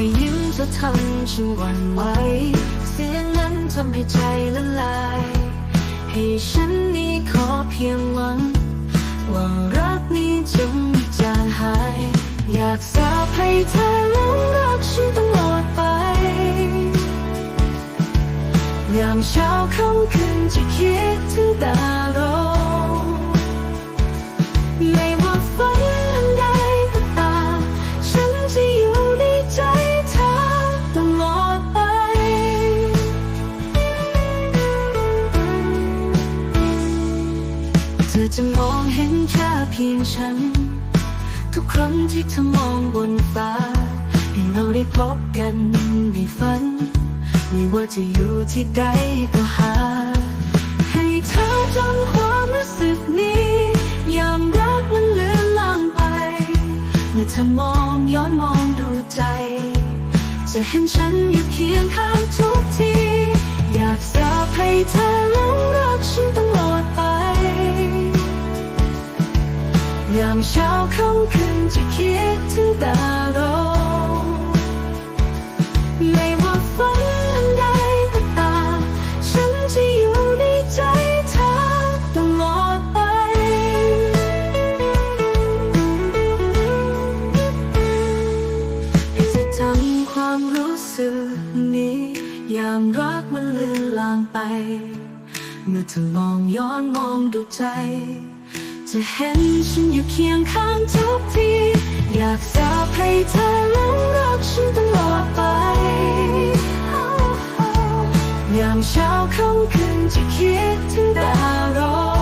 อยยิ้มจะทำฉันหวั่นไหวเสียงนั้นทำให้ใจละลาย ให้ฉันนี้ขอเพียงหวัง ว่ารักนี้จะไม่จางหาย อยากสาบให้เธอหลงรักฉันตลอดไปยามเช้าค่ำคืนจะคิดถึงดาวด ธอจะมองเห็นแค่เพียงฉัน ทุกครั้งที่เธอมองบนฟ้า ให้เราได้พบกันในฝัน ไม่ว่าจะอยู่ที่ใดก็หา ให้เธอจำความรู้สึกนี้ ยามรักมันเลือนลางไป เมื่อเธอมองย้อนมองดูใจ จะเห็นฉันอยู่เคียงข้างทุกที อยากสาบให้เธอหลงรัามเช้าค่ำคืนจะคิดถึงดาวดวไม่ว่าฝันอันใดก็ตามฉันจะอยู่ในใจเธอตลอดไปให้เธอจำความรู้สึกนี้ ยามรักมันเลือนลางไป เมื่อเธอมองย้อนมองดูใจ จะเห็นฉันอยู่เคียงข้างทุกที อยากจะให้เธอหลงรักฉันตลอดไปยามเช้าค่ำคืนจะคิดถึงดาวดวง